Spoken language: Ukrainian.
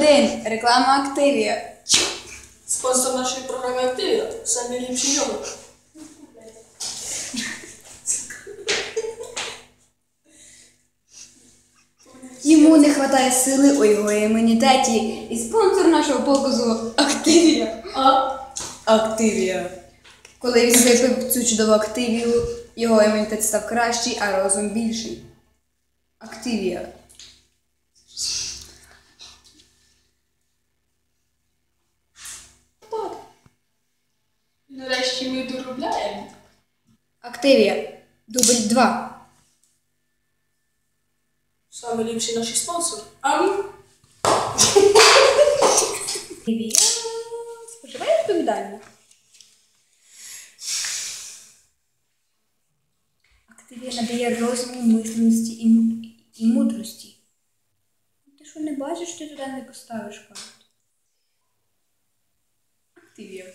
один. Реклама Активія. Спонсор нашої програми Активія. Самі ліпші його. Йому не вистачає сили у його імунітеті. І спонсор нашого показу Активія. А? Активія. Коли він випив цю чудову активію, його імунітет став кращий, а розум більший. Активія. Нарешті ми доробляємо. Активія. Дубль 2. Саме ліпший наш спонсор. Ам. Активія. Споживай відповідально. Активія надає розуму, мисленості і, і мудрості. Ти що не бачиш, ти туди не поставиш карту. Активія.